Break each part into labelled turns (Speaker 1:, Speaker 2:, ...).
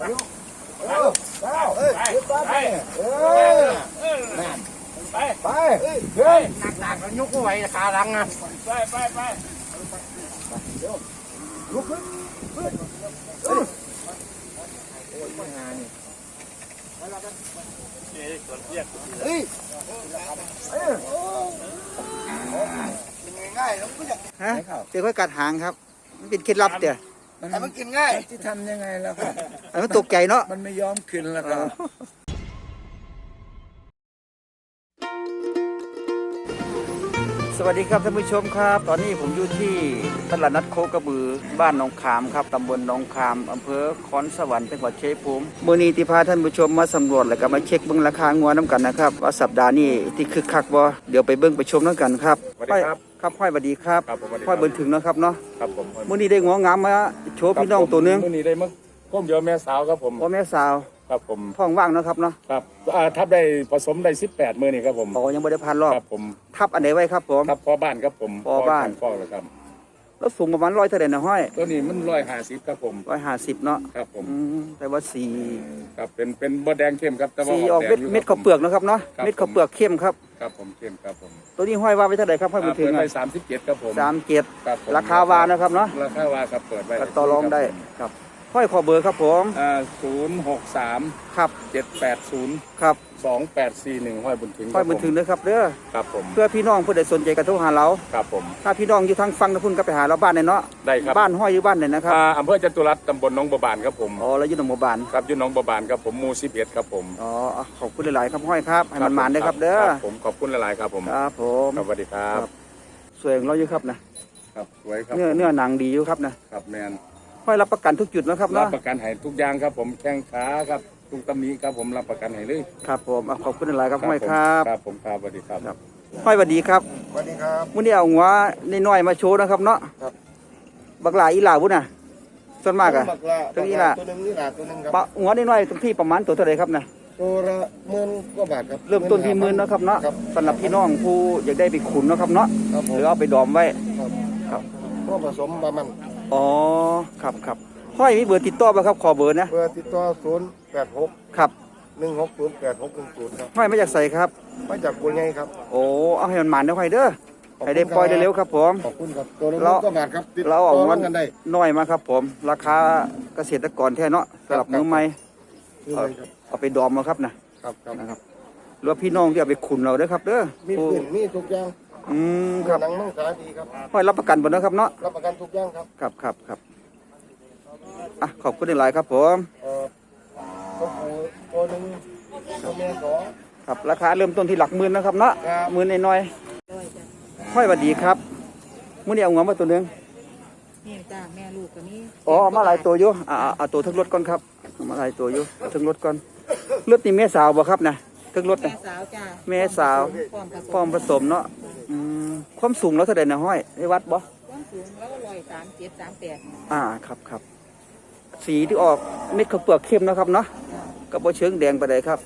Speaker 1: ไปเออนั่น
Speaker 2: ไป
Speaker 1: ไปเฮ้ย
Speaker 2: หนักๆแล้วยกไม่ไหวขาลังนะไปไปไป
Speaker 1: ลุกขึ้นขึ้นเฮ้ยโอ้ยไม่หานี่เฮ้ยเอ้ยง่ายๆแล้วก็จะ
Speaker 3: ฮะเดี๋ยวค่อยกัดหางครับ มันเป็นเคล็ดลับเดี๋ยว
Speaker 1: ให้มันกินง่ายที่ทำยังไงแล้วครับ
Speaker 3: ให้มันตกใจเนาะ
Speaker 1: มันไม่ยอมขึ้นแล้วครับ
Speaker 3: สวัสดีครับท่านผู้ชมครับ ตอนนี้ผมอยู่ที่ตลาดนัดโคกระบือบ้านหนองขามครับตำบลหนองขามอำเภอคอนสวรรค์จังหวัดชัยภูมิมื่อนี้ที่พาท่านผู้ชมมาสำรวจแล้วก็มาเช็คเบิ้งราคางัวน้ำกันนะครับว่าสัปดาห์นี้ที่คึกคักบ่เดี๋ยวไปเบิ้งไปชมน้ำกันครับ
Speaker 4: สวัสดีครับ
Speaker 3: ห้อย ครับห้อยสวัสดีครับ
Speaker 4: ครับผมสวัสดีครับ
Speaker 3: ห้อยเบิ้นถึงเนาะครับเนาะ
Speaker 4: ครับผม
Speaker 3: มื่อนี้ได้งัวงามมาโชว์พี่น้องตัวหนึง
Speaker 4: มื่อนี้ได้มั้งก้มเดียวแม่สาวครับผม
Speaker 3: พ่อแม่สาว
Speaker 4: ครับผม
Speaker 3: ท้องว่างเนาะครับเนาะ
Speaker 4: ครับอ่าทับได้ผสมได้สิบแปดมือนี่ครับผม
Speaker 3: อ๋อยังไม่ได้พันรอบ
Speaker 4: ครับผม
Speaker 3: ทับอันไหนไว้ครับผม
Speaker 4: ครับพ่อบ้านครับผม
Speaker 3: พ่อบ้าน
Speaker 4: พ่อเลยครับ
Speaker 3: แล้วสูงประมาณร้อยเท่าไหร่นะห้อย
Speaker 4: ตัวนี้มันร้อยห้าสิบครับผม
Speaker 3: ร้อยห้าสิบเนาะ
Speaker 4: ครับผม
Speaker 3: อืมแต่ว่าสี
Speaker 4: ครับเป็นเป็นบดแดงเข้มครับแต่ว่า
Speaker 3: สีออก
Speaker 4: แด
Speaker 3: เม็
Speaker 4: ง
Speaker 3: ด
Speaker 4: ยู่
Speaker 3: เม็ด
Speaker 4: ครั
Speaker 3: ข้าว
Speaker 4: บ
Speaker 3: เปลือกนะครับเนาะ
Speaker 4: ครับ
Speaker 3: เม็ดข้าวเปลือกเข้มครับ
Speaker 4: ครับผมเข้มครับผม
Speaker 3: ตัวนี้ห้อยว่าไว้เท่าไหร่ครับห้อยบุญถึง
Speaker 4: เปิด
Speaker 3: อะ
Speaker 4: ไว้สามสิบเจ็ดครับผม
Speaker 3: สามเจ็ด
Speaker 4: ครับผม
Speaker 3: ราคาวานะครับเนาะ
Speaker 4: ราคาวาครับเปิดไว้
Speaker 3: ก็ต่อรองได้ครับ ห้อยขอเบอร์ครับผม
Speaker 4: อ่าศูนย์หกสาม
Speaker 3: ครับ
Speaker 4: เจ็ดแปดศูนย์
Speaker 3: ครับ
Speaker 4: สองแปดสี่หนึ่งห้อยบุญถึง
Speaker 3: ห้อยบุญถึงนะครับเด้อ
Speaker 4: ครับผม
Speaker 3: เพื่อพี่น้องผู้ใดสนใจกระทุ้หาเรา
Speaker 4: ครับผม
Speaker 3: ถ้าพี่น้องอยู่ทางฟังนะพุ่นก็ไปหาเราบ้านในเนาะ
Speaker 4: ได้ครับ
Speaker 3: บ้านห้อยอยู่บ้านไหนนะครับ
Speaker 4: อ่าอำเภอจตุรัสตำบลหนองบัวบานครับผม
Speaker 3: อ๋อแล้วอยู่หนองบัวบาน
Speaker 4: ครับอยู่หนองบัวบานครับผมหมูสิบเอ็ดครับผม
Speaker 3: อ๋อขอบคุณหลายๆครับห้อยครับให้มันหมานได้อครับเด้อ
Speaker 4: ครับผมขอบคุณหลายๆครับผม
Speaker 3: ครับผม
Speaker 4: ครับสวัสดีครับ
Speaker 3: ครับสวยของเราอยู่ครับนะครับ
Speaker 4: สวยครับ
Speaker 3: เนื้อเนื้อหนังดีอยู่ครับนะครับ
Speaker 4: แมน
Speaker 3: ห้อยรับประกันทุกจุดนะครับ
Speaker 4: รับ
Speaker 3: เนาะ
Speaker 4: ประกันให้ทุกอย่างครับ ผมแข้งขาครับทุกตำหนิครับผมรับประกันให้เลย
Speaker 3: ครับผมอะขอบคุณหลายๆครับห้อย
Speaker 4: ผม
Speaker 3: ครับ
Speaker 4: ครับผมครับสวัสดีครับ
Speaker 3: ครับห้อยสวัสดีครับ
Speaker 1: สวัสดีครับ
Speaker 3: มื้อนี้เอาหัวน้อยๆมาโชว์นะครับเนาะ
Speaker 1: ครับ
Speaker 3: บักหลาอีหลาบุ่นน่ะส่วนมากอะ
Speaker 1: บักละ
Speaker 3: ตัวนี้ล่ะ
Speaker 1: ตัวหนึงนี่ล่ะตัวหนึงครับ
Speaker 3: ปะหัวน้อยๆตรงที่ประมาณตัวเท่าไหร่ครับนะ
Speaker 1: ตัวละหมื่นกว่าบาทครับ
Speaker 3: เริ่มต้นที่หมื่นเนาะครับเนาะ
Speaker 1: ครับ
Speaker 3: สำหรับพี่น้องผู้อยากได้ไปขุนเนาะครับเนาะ
Speaker 1: ครับผ
Speaker 3: ห
Speaker 1: ม
Speaker 3: รือเอาไปดอมไว้
Speaker 1: ครับ
Speaker 3: ครับ
Speaker 1: ก็ผสมประมาณ
Speaker 3: อ๋อครับครับห้อยมีเบอร์ติดต่อป่ะครับขอเบอร์นะ
Speaker 1: เบอร์ติดต่อศูนย์แปดหก
Speaker 3: ครับ
Speaker 1: หนึ่งหกศูนย์แปดหกหนึ่งศูนย์ครับ
Speaker 3: ห้อยมาจากใส่ครับ
Speaker 1: มาจากกุยไงครับ
Speaker 3: โอ้เอาให้มันหมานเด้อห้อยเด้อ
Speaker 1: ขอบคุณ
Speaker 3: ให้ได้ปล่อยเร็วๆครับผม
Speaker 1: ขอบคุณครับตัวละห
Speaker 3: เรา
Speaker 1: มื่นกว่าบาทครับติด
Speaker 3: เรา
Speaker 1: ต่
Speaker 3: เอา
Speaker 1: อ
Speaker 3: เงิน
Speaker 1: กันได้
Speaker 3: น้อยมาครับ ผม ราคาเกษตรกรแท้เนาะสำหรับ
Speaker 1: ครับ
Speaker 3: มือใหม่
Speaker 1: คืออะไรครับ
Speaker 3: เอาไปดอมมาครับนะครับ
Speaker 1: ครับ
Speaker 3: นะครับหรือว่าพี่น้องที่เอาไปขุนเราเด้อครับเด้อ
Speaker 1: มี
Speaker 3: ผู้
Speaker 1: ปืนมีทุกอย่าง
Speaker 3: อืมครับ
Speaker 1: หนังมังสาดีครับ
Speaker 3: ห้อยรับประกันบ่เนาะครับเนาะ
Speaker 1: รับประกันทุกอย่างครับ
Speaker 3: ครับครับครับอะขอบคุณหลายๆครับผม
Speaker 1: เอ่อตัวผู้ตัวหนึ่งตัวเมียสอง
Speaker 3: ครับราคาเริ่มต้นที่หลักหมื่นนะครับเนาะ
Speaker 1: ครับ
Speaker 3: หมื่นน้อยๆห้อยหวัดดีครับมื้อนี้เอาหัวมาตัวหนึง
Speaker 5: นี่จ้าแม่ลูกก็มี
Speaker 3: อ๋อเอามาหลายตัวอยู่อ่าเอาเอาตัวทั้งรถก่อนครับเอามาหลายตัวอยู่เอาทั้งรถก่อนรถนี่แม่สาวบ่ครับนะ ทั้งรถ
Speaker 5: แม่
Speaker 3: นะ
Speaker 5: สาวจ้า
Speaker 3: แม่สาว
Speaker 5: พร้อมผสม
Speaker 3: พร้อมผสมเนาะอืมความสูงแล้วเท่าใดนะห้อยได้วัดบ่
Speaker 5: ความสูงแล้วก็ร้อยสามเจ็ดสามแปด
Speaker 3: อ่าครับครับสีที่ออกเม็ดข้าวเปลือกเข้มนะครับเนาะก็บ่เชิงแดงไปเลยครับ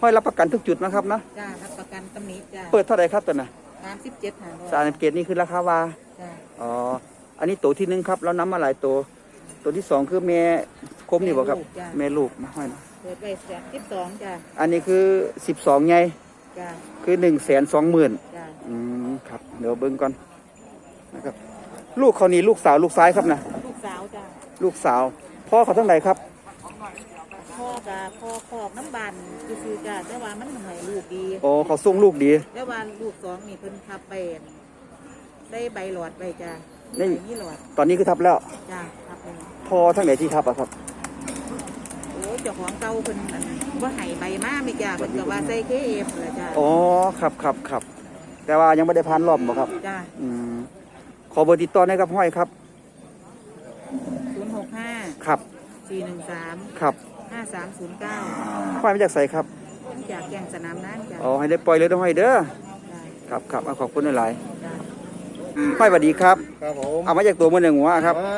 Speaker 3: ห้อยรับประกันทุกจุดนะครับนะ
Speaker 5: จ้ารับประกันตำหนิจ้า
Speaker 3: เปิดเท่าไหร่ครับตัวน่ะ
Speaker 5: สามสิบเจ็ดหาร้อย
Speaker 3: สามเกตนี่คือราคาวา
Speaker 5: จ้า
Speaker 3: อ๋ออันนี้ตัวที่หนึ่งครับเรานำมาหลายตัวตัวที่สองคือแม่คมนี่บอกครับ แม่ลูกมาห้อยนะ
Speaker 5: เปิดไว้แสนสิบสองจ้า
Speaker 3: อันนี้คือสิบสองไง
Speaker 5: จ้า
Speaker 3: คือหนึ่งแสนสองหมื่น
Speaker 5: จ้า
Speaker 3: อืมครับเดี๋ยวเบิ้งก่อนนะครับ ลูกเขานี่ลูกสาวลูกซ้ายครับนะ
Speaker 5: ลูกสาวจ้า
Speaker 3: ลูกสาว พ่อเขาทั้งไหนครับ
Speaker 5: พ่อกาพ่อคอกน้ำบานคือๆจ้าแต่ว่ามันเหนื่อยลูกดี
Speaker 3: โอ้เขาส่งลูกดี
Speaker 5: แต่ว่าลูกสองนี่เพิ่นทับไปได้ใบหลอดไปจ้า
Speaker 3: นี่
Speaker 5: ใบนี่หลอด
Speaker 3: ตอนนี้คือทับแล้ว
Speaker 5: จ้าทับไป
Speaker 3: พ่อทั้งไหนที่ทับอะครับ
Speaker 5: โอ้ เจ้าของเก่าเพิ่นอันว่าให้ใบมาไม่จ้าเพิ่นก็ว่าใส่เคเอฟเลยจ้า
Speaker 3: อ๋อครับครับครับแต่ว่ายังไม่ได้พันรอบบ่ครับ
Speaker 5: จ้า
Speaker 3: อืมขอเบอร์ติดต่อได้ครับห้อยครับ
Speaker 5: ศูนย์หกห้า
Speaker 3: ครับ
Speaker 5: สี่หนึ่งสาม
Speaker 3: ครับ
Speaker 5: ห้าสามศูนย์เก้า
Speaker 3: ห้อยมาจากใสครับ
Speaker 5: จากแก่งสนามน้ำจ้า
Speaker 3: อ๋อให้ได้ปล่อยเลยต้องห้อยเด้อ
Speaker 5: จ้า
Speaker 3: ครับครับเอาขอบคุณหลาย
Speaker 5: จ้า
Speaker 3: ๆห้อยสวัสดีครับ
Speaker 1: ครับผม
Speaker 3: เอามาจากตัวมือหนึ่งหัวครับ
Speaker 1: มา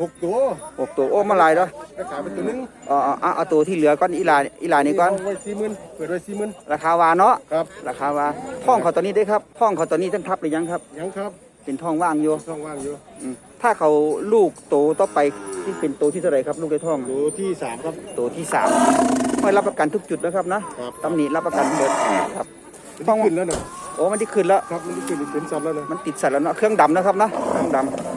Speaker 1: หกตัว
Speaker 3: หกตัวโอ้มาหลายแล้ว
Speaker 1: ก็ขายไปตัวหนึง
Speaker 3: เอาเอาเอาเอาตัวที่เหลือก้อนอีหลาอีหลานี่ก้อน
Speaker 1: เาไว้สี่หมื่นเปิดไว้สี่หมื่น
Speaker 3: ราคาวาเนาะ
Speaker 1: ครับ
Speaker 3: ราคาวาห้องเขาตอนนี้ได้ครับห้องเขาตอนนี้ท่านทับหรือยังครับ
Speaker 1: ยังครับ
Speaker 3: เป็นท้องว่างอยู่
Speaker 1: ช่องว่างอยู่
Speaker 3: อืมถ้าเขาลูกโตต่อไปที่เป็นโตที่เท่าไหร่ครับลูกในท้อง
Speaker 1: ดูที่สามครับ
Speaker 3: โตที่สามไม่รับประกันทุกจุดนะครับนะครับ ตำหนิรับประกันเบิดครับ
Speaker 1: มัน
Speaker 3: ท้อง
Speaker 1: ที่ขึ้นแล้วเนาะ
Speaker 3: โอ้มันที่ขึ้นแล้ว
Speaker 1: ครับมันที่ขึ้นเป็นสัตว์แล้วเนาะ
Speaker 3: มันติดสัตว์แล้วเนาะเครื่องดำนะครับนะเครื่องดำ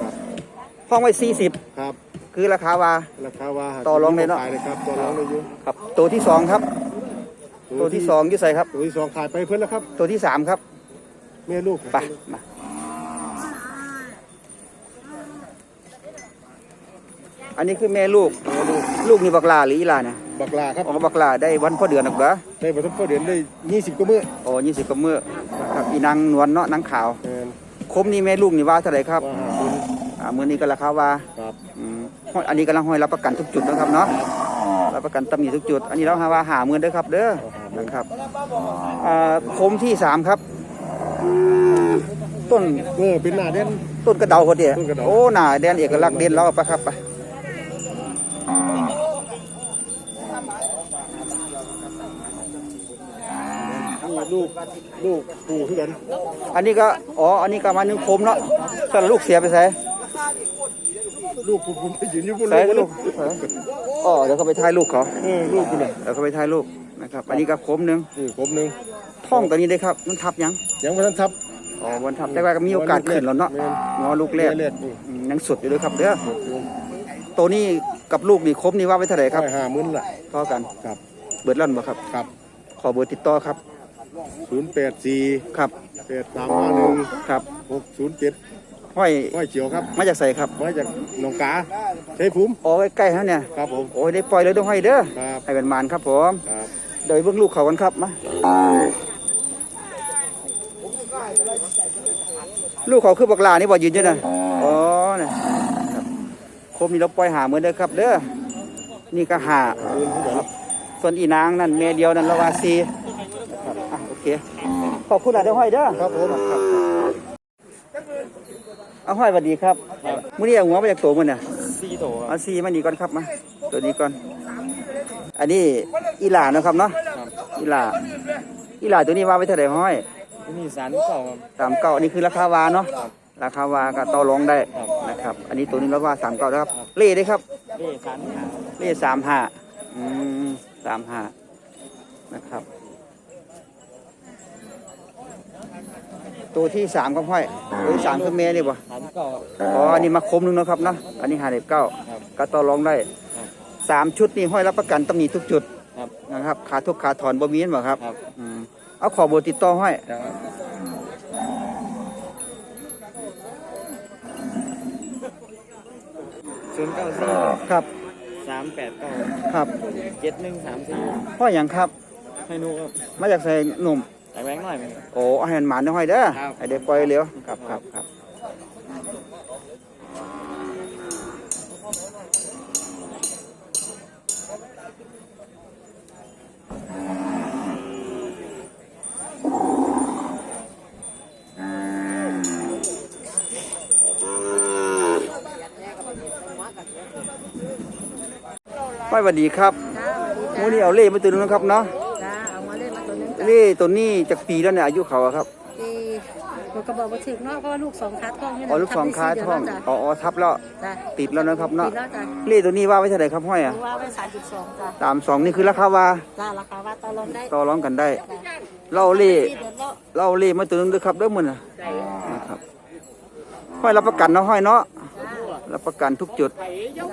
Speaker 3: ท้องไว้สี่สิบ
Speaker 1: ครับ
Speaker 3: คือราคาว่า
Speaker 1: ราคาว่า
Speaker 3: ต่อรองเลยเนาะ
Speaker 1: ขายเลยครับต่อรองเลยอยู่
Speaker 3: ครับ ตัวที่สองครับ ตัวที่สองอยี่ใส่ครับ
Speaker 1: ตัวที่สองขายไปเพื่อนแล้วครับ
Speaker 3: ตัวที่สามครับ
Speaker 1: แม่ลูก
Speaker 3: ไปมาอันนี้คือแม่ลูกลูกนี่บักลาหรืออีหลาเนี่ย
Speaker 1: บักลาครับ
Speaker 3: ออกบักลาได้วันพ่อเดือนหรอกเหรอ
Speaker 1: ได้ผสมพ่อเดือนได้ยี่สิบกว่ามื้อ
Speaker 3: โอ้ยี่สิบกว่ามือครับอีนางนวลเนาะนางขาว
Speaker 1: แม่น
Speaker 3: คมนี่แม่ลูกนี่ว่าเท่าไหร่ครับ
Speaker 1: ว่าหาคุณ
Speaker 3: อ่ามือนี้ก็ราคาว่า
Speaker 1: ครับ
Speaker 3: อืมห้อยอันนี้กำลังห้อยรับประกันทุกจุดนะครับเนาะรับประกันตำหนิทุกจุด อันนี้เราหาว่าหาเมือนเด้อครับ เด้อนะครับอ่าคมที่สามครับ ต้น
Speaker 1: เออเป็นหน้าเด่น
Speaker 3: ต้นกระเดาคนเดียว
Speaker 1: ต้นกระเดา
Speaker 3: โอ้หน่าแดนเอกลักษณ์เด่นเราเอาไปครับไป
Speaker 1: นี่ลูกลูกปู่ที่กัน
Speaker 3: อันนี้ก็อ๋ออันนี้ก็มาหนึ่งคมเนาะส่วนลูกเสียไปใส่
Speaker 1: ลูกปู่ผมไปยืนอยู่บน
Speaker 3: ใส่
Speaker 1: ลู
Speaker 3: ลู
Speaker 1: ก
Speaker 3: กอ๋อเดี๋ยวเขาไปถ่ายลูกเขา
Speaker 1: เออลูกคุณน่ะ
Speaker 3: เดี๋ยวเขาไปถ่ายลูกนะครับ อันนี้ก็คมหนึ่ง
Speaker 1: นี่ผมหนึ่ง
Speaker 3: ท่องตัวนี้ได้ครับ มันทับยัง
Speaker 1: ยังไม่ทันทับ
Speaker 3: อ๋อวันทับแต่ว่าก็มีโอกาสขึ้นแล้วเนาะ
Speaker 1: แม่น
Speaker 3: งอลูกแรก
Speaker 1: เลือดนี่
Speaker 3: อืมยังสดอยู่เลยครับเด้อตัวนี้กับลูกนี่ครบนี่ว่าไว้เท่าไหร่ครับ
Speaker 1: ห้าหมื่นละ
Speaker 3: เท่ากัน
Speaker 1: ครับ
Speaker 3: เบิดลั่นบ่ครับ
Speaker 1: ครับ
Speaker 3: ขอเบอร์ติดต่อครับ
Speaker 1: ศูนย์แปดสี่
Speaker 3: ครับ
Speaker 1: แปดสามห้าหนึ่ง
Speaker 3: ครับ
Speaker 1: หกศูนย์เจ็ด
Speaker 3: ห้อย
Speaker 1: ห้อยเจียวครับ
Speaker 3: มาจากใส่ครับ
Speaker 1: มาจากหนองกาใช้ภูมิ
Speaker 3: อ๋อใกล้ๆฮะเนี่ย
Speaker 1: ครับผม
Speaker 3: โอ้ยได้ปล่อยเลยต้องห้อยเด้อ
Speaker 1: ครับ
Speaker 3: ให้เป็นมานครับผม
Speaker 1: ครับ
Speaker 3: เดี๋ยวไปเบิ่งลูกเขากันครับมาลูกเขาคือบักหลานี่บ่ยืนอยู่น่ะอ๋อเนี่ยครับครบนี่เราปล่อยหาเหมือนเด้อครับเด้อนี่ก็หาครับส่วนอีนางนั่นเมเดียวนั่นละวาซีครับอะโอเคขอบคุณหลายเด้อห้อยเด้อครับผมครับ เอาห้อยสวัสดีครับมื้อนี้เอาหัวมาจากตัวมื้อน่ะ
Speaker 2: สี่โถ
Speaker 3: เอาซีมานี่ก่อนครับมาตัวนี้ก่อน อันนี้อีหลาเนาะครับเนาะอีหลาอีหลาตัวนี้ว่าไว้เท่าไหร่ห้อย
Speaker 2: นี่สารเก่าครับ
Speaker 3: สามเก้าอันนี้คือราคาวาเนาะราคาวาก็ต่อรองได้
Speaker 2: ครับ
Speaker 3: นะครับ อันนี้ตัวนี้เราว่าสามเก้านะครับ เล่ได้ครับ
Speaker 2: เล่สารหา
Speaker 3: เลขสามห้าอืมสามห้านะครับ ตัวที่สามก็ห้อยตัวที่สามคือเมย์นี่บ่
Speaker 2: สารเก่าครับ
Speaker 3: อ๋ออันนี้มาคมหนึงเนาะครับเนาะอันนี้ห้าเด็บเก้า
Speaker 2: ครับ
Speaker 3: ก็ต่อรองได้
Speaker 2: ครับ
Speaker 3: สามชุดนี่ห้อยรับประกันตำหนิทุกจุด
Speaker 2: ครับ
Speaker 3: นะครับขาทุกขาถอนบ่มีนบ่ครับ
Speaker 2: ครับ
Speaker 3: อืมเอาขอเบอร์ติดต่อห้อย
Speaker 2: ศูนย์เก้าสี่
Speaker 3: ครับ
Speaker 2: สามแปดเก้า
Speaker 3: ครับ
Speaker 2: เจ็ดหนึ่งสามสี่
Speaker 3: ห้อยอย่างครับ
Speaker 2: ให้นูครับ
Speaker 3: มาจากใส่หนุ่ม
Speaker 2: แต่แบงค์หน่อยไหมครับ
Speaker 3: โอ้เอาให้มันหมานได้ห้อยเด้อ
Speaker 2: ครับ
Speaker 3: ให้เด็กปล่อยเร็วครับครับครับห้อยสวัสดีครับ
Speaker 5: จ้าสวัสดีจ้า
Speaker 3: มูนี่เอาเล่มาตัวนึงนะครับเนาะ
Speaker 5: จ้าเอามาเล่ นมาตัวนึงจ้า
Speaker 3: เล่ตัวนี้จากปีแล้วเนี่ยอายุเขาอะครับ
Speaker 5: เอ้มันก็บอกว่าถึงเนาะเพราะว่าลูกสองขาท้องนี่
Speaker 3: อ๋อลูกสองค้าท้อง
Speaker 5: จ้า
Speaker 3: อ๋ออ๋อทับแล้ว
Speaker 5: จ้า
Speaker 3: ติดแล้วนะครับ
Speaker 5: ติ
Speaker 3: เนาะ
Speaker 5: ดแล้วจ้า
Speaker 3: เล่ตัวนี้ว่าไว้เท่าไหร่ครับห้อยอะ
Speaker 5: ว่าไว้สามจุดสองจ้า
Speaker 3: ตามสองนี่คือราคาว่า
Speaker 5: จ้าราคาว่าต่อรองได้
Speaker 3: ต่อร้องกันได้
Speaker 5: จ้า
Speaker 3: เล่าเล่
Speaker 5: ที่เดือนละ
Speaker 3: เล่าเล่มาตัวนึงด้วยครับเด้อมึงน่ะ
Speaker 5: จ้า
Speaker 3: นะครับห้อยรับประกันเนาะห้อยเนาะรับประกันทุกจุด
Speaker 5: ขายทุก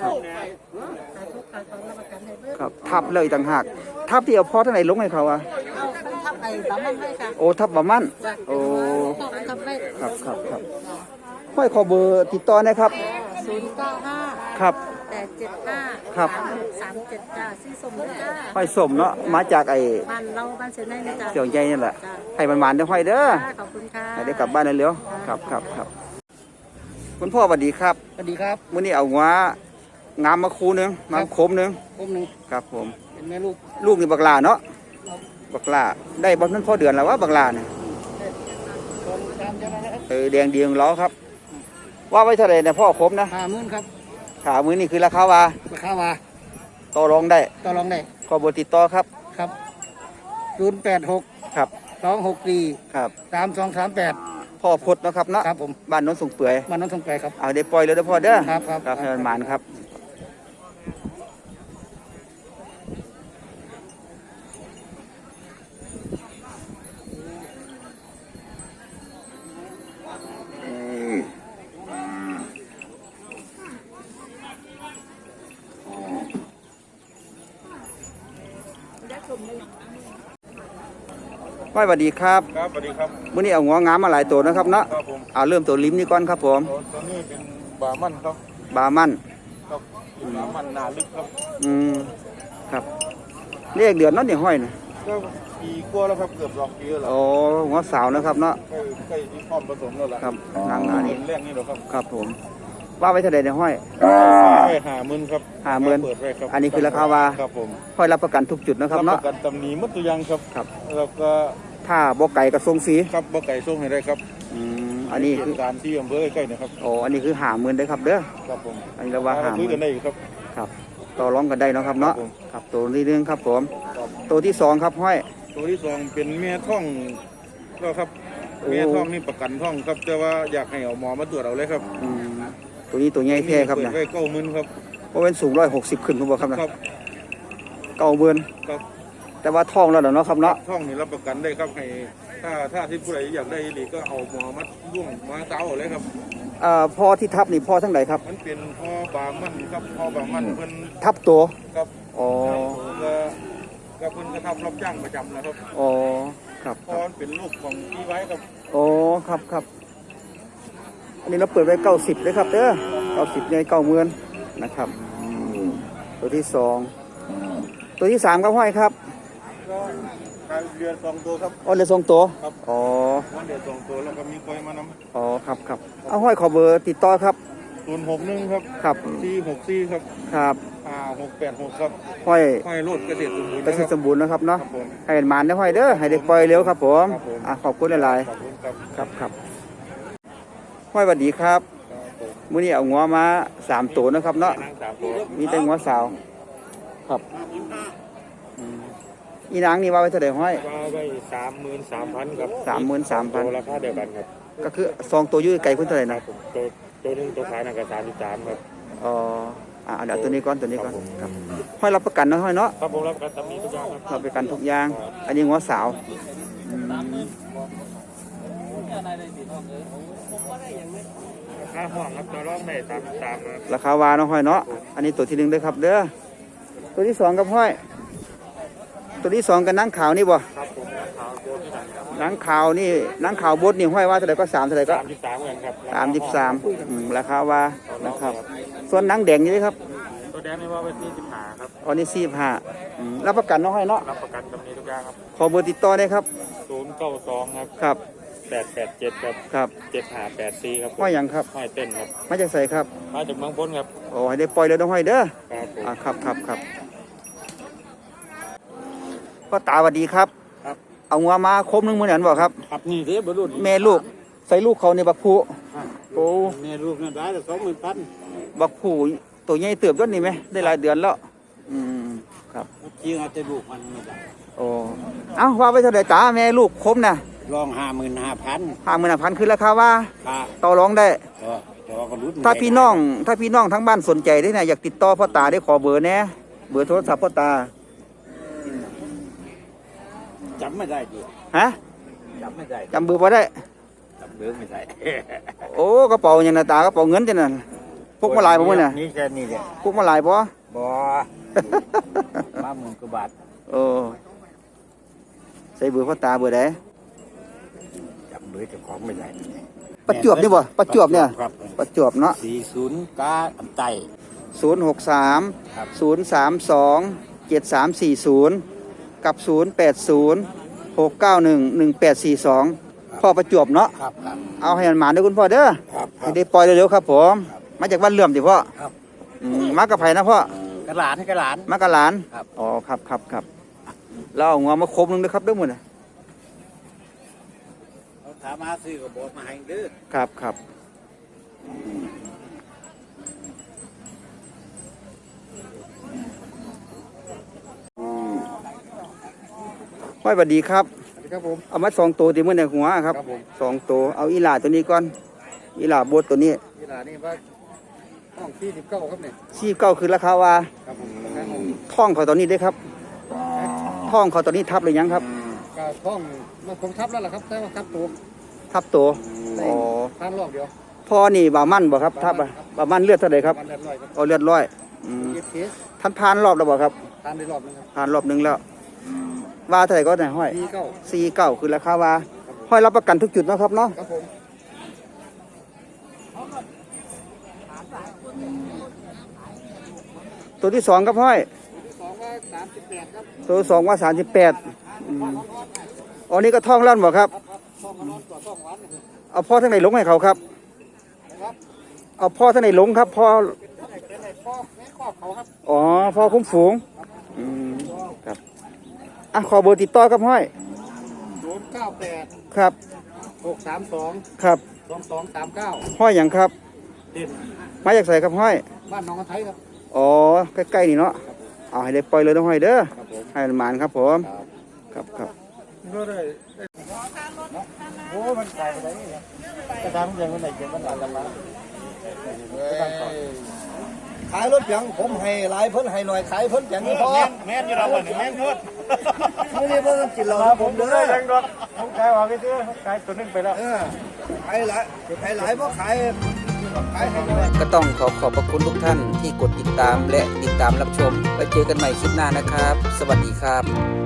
Speaker 5: ขายของรับประกันให้เบิด
Speaker 3: ครับทับเลยอีกต่างหากทับที่เอาพ่อท่านไหนลงให้เขาอะ
Speaker 5: เอาไปทับไอ้สามมันให้ค่ะ
Speaker 3: โอ้ทับบ่มั่น
Speaker 5: จ้า
Speaker 3: โอ้
Speaker 5: ต้องทับไว้
Speaker 3: ครับครับครับห้อยขอเบอร์ติดต่อนะครับ
Speaker 5: ศูนย์เก้าห้า
Speaker 3: ครับ
Speaker 5: แปดเจ็ดห้า
Speaker 3: ครับ
Speaker 5: สามหกสามเจ็ดจ้าซี่สมด้วยจ้า
Speaker 3: ห้อยสมเนาะมาจากไอ้
Speaker 5: บ้านเราบ้านเสนในจ้า
Speaker 3: เสี่ยวใหญ่นี่แหละให้มันหวานๆเด้อห้อยเด้อ
Speaker 5: จ้าขอบคุณค่ะ
Speaker 3: ให้ได้กลับบ้านเร็วๆครับครับครับคุณพ่อสวัสดีครับ
Speaker 2: สวัสดีครับ
Speaker 3: มื้อนี้เอาหัวงามมาคูหนึงมาโคมหนึง
Speaker 2: ผมหนึ่ง
Speaker 3: ครับผม
Speaker 2: เป็นแม่ลูก
Speaker 3: ลูกนี่บักลาเนาะ บักลาได้บ่นั้นพอเดือนแล้วว่าบักลาเนี่ย
Speaker 2: ตอนตามเจ้าหน้าที่
Speaker 3: เออแดงดีของล้อครับ ว่าไว้เท่าไหร่เนี่ยพ่อคมนะ
Speaker 2: ห้าหมื่นครับ
Speaker 3: ขามือนี่คือราคาว่า
Speaker 2: ราคาว่า
Speaker 3: ต่อรองได้
Speaker 2: ต่อรองได้
Speaker 3: ขอเบอร์ติดต่อครับ
Speaker 2: ครับศูนย์แปดหก
Speaker 3: ครับ
Speaker 2: สองหกสี่
Speaker 3: ครับ
Speaker 2: สามสองสามแปด
Speaker 3: พ่อพดเนาะครับเนาะ
Speaker 1: ครับผม
Speaker 3: บ้านโน้นส่งเปื่อย
Speaker 1: บ้านน้องสงไกรครับ
Speaker 3: เอาได้ปล่อยแล้วเด้อพ่อเด้อ
Speaker 1: ครับครับ
Speaker 3: ครับให้มันหมานครับ ห้อยสวัสดีครับ
Speaker 4: ครับสวัสดีครับ
Speaker 3: มื้อนี้เอาหัวงามมาหลายตัวนะครับเนาะ
Speaker 4: ครับผม
Speaker 3: เอาเริ่มตัวลิ้มนี่ก่อนครับผม
Speaker 4: ตัวนี้เป็นบามันครับ
Speaker 3: บามัน
Speaker 4: ครับบามันหนาลึกครับ
Speaker 3: อืมครับเรียกเดือนเนั่นนี่ห้อยนะ
Speaker 4: ก็ปีกว่าแล้วครับเกือบสองปีแล้ว
Speaker 3: โอ้หัวสาวนะครับเนาะ
Speaker 4: ใกล้ใกล้ที่พร้อมผสมแล้วล่ะ
Speaker 3: ครับนางนานี่
Speaker 4: เรื่องนี้เหรอครับ
Speaker 3: ครับผม ว่าไว้เท่าใดในห้อย
Speaker 4: ใช่หาหมื่นครับ
Speaker 3: ห้าหมื่น
Speaker 4: เปิดไว้ครับ
Speaker 3: อันนี้คือราคาว่า
Speaker 4: ครับผม
Speaker 3: ห้อยรับประกันทุกจุดนะครับ
Speaker 4: ป
Speaker 3: เนาะ
Speaker 4: ระกันตำหนิมัดตัวอยังครับ
Speaker 3: ครับ
Speaker 4: แล้วก็
Speaker 3: ถ้าบ่ไก่กระทรงฟรี
Speaker 4: ครับบ่ไก่ส่งให้ได้ครับ
Speaker 3: อืมอันนี้คือ
Speaker 4: เหตุการณ์ที่อำเภอใกล้ๆนะครับ
Speaker 3: โอ้อันนี้คือหาหมื่นได้อครับเด้อ
Speaker 4: ครับผม
Speaker 3: อันนี้เราว่าหาห
Speaker 4: คุย
Speaker 3: มื่
Speaker 4: กัน
Speaker 3: น
Speaker 4: ได้อยู่ครับ
Speaker 3: ครับต่อรองกันได้เนาะครับเนาะ
Speaker 4: ครับผม
Speaker 3: ครับตัวนี้นึงครับผม
Speaker 4: ครับ
Speaker 3: ตัวที่สองครับห้อย
Speaker 4: ตัวที่สองเป็นแม่ท่องก็ครับ
Speaker 3: โอ้
Speaker 4: แม่ท่องนี่ประกันท่องครับแต่ว่าอยากให้เอาหมอมาตรวจเอาเลยครับ
Speaker 3: อืม ตัวนี้ตัวใหญ่แท้ครับ
Speaker 4: เปิ
Speaker 3: นะ
Speaker 4: ดไว้เก้าหมื่นครับ
Speaker 3: เพราะเป็นสูงร้อยหกสิบขึ้นคุณบอกครับนะครับ เก่าเบิร์น
Speaker 4: ครับ
Speaker 3: แต่ว่าท้องแล้วเนาะครับเนาะ
Speaker 4: ท่องนี่รับประกันได้ครับให้ถ้าถ้าที่ผู้ใดอยากได้หลีก็เอาหมอมาร่วงมาเต้าเอาเลยครับ
Speaker 3: เอ่อพ่อที่ทับนี่พ่อทั้งไหนครับ
Speaker 4: มันเป็นพ่อบางมันครับพ่อบางมันเพิ่น
Speaker 3: ทับตัว
Speaker 4: ครับ
Speaker 3: อ๋อ
Speaker 4: ก็ก็เพิ่นก็ทำรับจ้างประจำนะครับ
Speaker 3: อ๋อครับ
Speaker 4: เพราะมันเป็นลูกของพี่ไว้ครับ
Speaker 3: อ๋อครับครับ อันนี้เราเปิดไว้เก้าสิบเลยครับเด้อเก้าสิบในเก้าเมือนนะครับ ตัวที่สองตัวที่สามครับห้อยครับ
Speaker 4: ก็การเรือสองตัวครับ
Speaker 3: อ๋อเรือทรงตัว
Speaker 4: ครับ
Speaker 3: อ๋อ
Speaker 4: วันเดือสองตัวแล้วก็มีคอยมาน
Speaker 3: อ๋อครับครับเอาห้อยขอเบอร์ติดต่อครับำ
Speaker 4: ศูนย์หกหนึ่งครับ
Speaker 3: ครับ
Speaker 4: สี่หกสี่ครับ
Speaker 3: ครับ
Speaker 4: ห้าหกแปดหกครับ
Speaker 3: ห้อย
Speaker 4: ห้อยโลดเกษตรสมบูรณ์
Speaker 3: กระ
Speaker 4: นะค
Speaker 3: สิ
Speaker 4: รับ
Speaker 3: สมบูรณ์นะครับเนาะ
Speaker 4: ครับผม
Speaker 3: ให้มันมานได้ห้อยเด้อให้ได้ปล่อยเร็วครับผม
Speaker 4: ครับผม
Speaker 3: อะขอบคุณหลาย
Speaker 4: ขอบคุณครับ
Speaker 3: ๆครับครับ ห้อยสวัสดีครับ
Speaker 4: ครับผม
Speaker 3: มื้อนี้เอางัวมาสามตัวนะครับ เนาะ
Speaker 4: นั่งสามตัว
Speaker 3: มีแต่งัวสาว ครับอืมอีนางนี่ว่าไว้เท่าไหร่ห้อย
Speaker 4: ว่าไปสามหมื่นสามพันครับ
Speaker 3: สามหมื่นสามพัน
Speaker 4: ตัวราคาเดียวกันครับ
Speaker 3: ก็คือซองตัวอยุ่ไก่เพิ่นเท่าไหร่
Speaker 4: ครั
Speaker 3: นะ
Speaker 4: บผมตัวตัวหนึงตัวขายหนังกระสามสิบสามครับ
Speaker 3: อ๋ออ่าเดี๋ยวตัวนี้ก่อนตัวนี้ก่อน
Speaker 4: ครับผม
Speaker 3: ครับห้อยรับประกันเนาะห้อยเนาะ
Speaker 4: ครับผมรับประกันตำหนิทุกอย่างครับ
Speaker 3: รับประกันทุกอย่าง อันนี้งัวสาวอืม
Speaker 4: ค่าห้องครับตัวรองได้ตามตามครับ
Speaker 3: ราคาวาเนาะห้อยเนาะ อันนี้ตัวที่หนึ่งเด้อครับเด้อ ตัวที่สองกับห้อย ตัวที่สองกับนางขาวนี่บ่
Speaker 4: ครับผมขาวตัวที่สั่งครับ
Speaker 3: นางขาวนี่นางขาวบดนี่ห้อยว่าเท่าไหร่ก็สามเท่าไหร่ก็
Speaker 4: สามสิบสามเหมือนครับ
Speaker 3: สามสิบสามอืมราคาว่านะครับ ส่วนนางแดงนี่ครับ
Speaker 4: ตัวแดงนี่ว่าเป็นที่สิบห้าครับ
Speaker 3: อันนี้สี่ห้ารับประกันเนาะห้อยเนาะ
Speaker 4: รับประกันตำหนิทุกอย่างครับ
Speaker 3: ขอเบอร์ติดต่อได้ครับ
Speaker 4: ศูนย์เก้าสองครับ
Speaker 3: ครับ
Speaker 4: แปดแปดเจ็ดครับ
Speaker 3: ครับ
Speaker 4: เจ็ดห้าแปดสี่ครับ
Speaker 3: ห้อยหยังครับ
Speaker 4: ห้อยเต้นครับ
Speaker 3: มาจากใส่ครับ
Speaker 4: มาจากเมืองพ้นครับ
Speaker 3: โอ้ให้ได้ปล่อยแล้วต้องห้อยเด้อ
Speaker 4: ครับผม
Speaker 3: อ่าครับครับครับพ่อตาสวัสดีครับ
Speaker 4: ครับ
Speaker 3: เอางัวมาครบหนึงมือนันบอกครับ
Speaker 4: ครับนี่เด้บรุษ
Speaker 3: แม่ลูกใส่ลูกเขาในบักผูโอ้
Speaker 4: แม่ลูกนี่ได้แต่สองหมื่นพัน
Speaker 3: บักผูตัวใหญ่เติบต้นนี่ไหมได้หลายเดือนแล้ว อืมครับ
Speaker 4: จริงอาจจะลูกมันไม่ได้
Speaker 3: โอ้เอ้าว่าไปเท่าไหร่ตาแม่ลูกครบนะ
Speaker 4: ลองห้าหมื่นห้าพัน
Speaker 3: ห้าหมื่นพันคือราคาว่า
Speaker 4: ค่า
Speaker 3: ต่อรองได้
Speaker 4: ก็แต่ว่าก็รุด
Speaker 3: ถ้าพี่น้อง ถ้าพี่น้องทั้งบ้านสนใจได้นะอยากติดต่อพ่อตาได้ขอเบอร์แหน่เบอร์โทรศัพท์พ่อตา
Speaker 4: จำไม่ได้ดิ
Speaker 3: ฮะ
Speaker 4: จำไม่ได้
Speaker 3: จำเบอร์พอได้
Speaker 4: จำเบอร์ไม่ได้
Speaker 3: โอ้กระเป๋าอย่างหน้าตากระเป๋าเงินจังนั่นพกมาหลายบ่มื้อน่ะ
Speaker 4: นี่แค่นี้เนี่ย
Speaker 3: พกมาหลายบ่
Speaker 4: บ่มาหมื่นกว่าบาท
Speaker 3: โอ้ ใส่เบอร์พ่อตาเบอร์ใด
Speaker 4: จำเบอร์เจ้าของไม่ได้
Speaker 3: ประจวบนี่บ่ประจวบเนี่ย
Speaker 4: ครับ
Speaker 3: ประจวบเนาะ
Speaker 4: สี่ศูนย์กาอันไต
Speaker 3: 063
Speaker 4: ครับ
Speaker 3: 032 7340กับ080 691 1842พ่อประจวบเนาะ
Speaker 4: ครับครับ
Speaker 3: เอาให้มันหมานด้วยคุณพ่อเด้อ
Speaker 4: ครับค
Speaker 3: ให้
Speaker 4: รับ
Speaker 3: ได้ปล่อยเร็วๆครับผมมาจากบ้านเลื่อมดิพ่อ
Speaker 4: ครับ
Speaker 3: อืมมากับไผนะพ่อ
Speaker 4: กระหลานกระหลาน
Speaker 3: มากับหลาน
Speaker 4: ครับ
Speaker 3: อ๋อครับครับครับ แล้วเอางัวมาครบหนึงด้วยครับเด้อมื้อน่ะ
Speaker 4: เขาถามมาซื้อก็บอกมาให้เด้อ
Speaker 3: ครับครับห้อยสวัสดีครับ
Speaker 4: สวัสดี
Speaker 6: ครับผม
Speaker 3: เอามาสองตัวที่มื่อในหัวครับ
Speaker 6: ครับผม
Speaker 3: สองตัวเอาอีหลาตัวนี้ก่อน อีหลาโบดตัวนี้
Speaker 6: เวลานี่ว่าห้องที่สิบเก้าครับเนี่ย
Speaker 3: ชีเก้าคือราคาว่า
Speaker 6: ครับผมราคาห้อง
Speaker 3: ท่องเขาตอนนี้ได้ครับ ท่องเขาตอนนี้ทับหรือยังครับ
Speaker 6: ก็ห้องมันคงทับแล้วล่ะครับ แต่ว่าทับตัว
Speaker 3: ทับตัวอ๋อ
Speaker 6: ทานรอบเดียว
Speaker 3: พ่อนี่บ่ามั่นบ่ครับ ทับอะบ่ามั่นเลือดเท่าไหร่ครับ
Speaker 6: วันละร้อยครับ
Speaker 3: เอาเลือดร้อยอืม
Speaker 6: เย็บเคส
Speaker 3: ท่านพานรอบแล้วบ่ครับ
Speaker 6: ทานได้รอบนึงครับ
Speaker 3: พานรอบหนึงแล้วว่าเท่าไหร่ก็ได้ห้อย
Speaker 6: ดีเก้า
Speaker 3: สี่เก้าคือราคาว่าห้อยรับประกันทุกจุดเนาะครับเนาะ
Speaker 6: ครับผม
Speaker 3: ตัวที่สองครับห้อย
Speaker 6: สองว่าสามสิบแปดครับ
Speaker 3: ตัวสองว่าสามสิบแปดอ๋อนี่ก็ท่องลั่นบ่ครับ
Speaker 6: ช่องมานอนตัวช่องหวานนะครับ
Speaker 3: เอาพ่อทั้งไหนลงให้เขาครับเอาพ่อทั้งไหนลงครับพ่อ
Speaker 6: เป็นไงพ่อแม่ครอบเขาครับ
Speaker 3: อ๋อพ่อคุ้มฝูงอืมครับอะขอเบอร์ติดต่อครับห้อย
Speaker 6: ศูนย์เก้าแปด
Speaker 3: ครับ
Speaker 6: หกสามสอง
Speaker 3: ครับ
Speaker 6: สองสองสามเก้า
Speaker 3: ห้อยอย่างครับ
Speaker 6: เด่น
Speaker 3: มาจากใส่ครับห้อย
Speaker 6: บ้านหน้องกระไทยครับ
Speaker 3: อ๋อใกล้ๆนี่เนาะ เอาให้ได้ปล่อยเลยต้องห้อยเด้อ
Speaker 6: ครับผม
Speaker 3: ให้มันหมานครับผม ครับครับ
Speaker 4: ก็ได้
Speaker 6: โอ้มันไกลไปไหนเนี่ยกระดังยังมันไหนยังมันหลานละมา
Speaker 2: ขายรถยังผมให้หลายเพิ่นให้หน่อยขายเพิ่นอย่างนี้พอ
Speaker 6: แม่นอยู่เราเหมือนแม่นพูด
Speaker 2: ไม่ได้เพิ่นกินเหล้านะผมเด้อ
Speaker 6: ยังดอกผมขายออกไปซื้อขายตัวนึงไปแล้ว
Speaker 2: เออขายหลายขายหลายเพราะขาย
Speaker 3: ก็ต้องขอขอบพระคุณทุกท่านที่กดติดตามและติดตามรับชมแล้วเจอกันใหม่คลิปหน้านะครับ สวัสดีครับ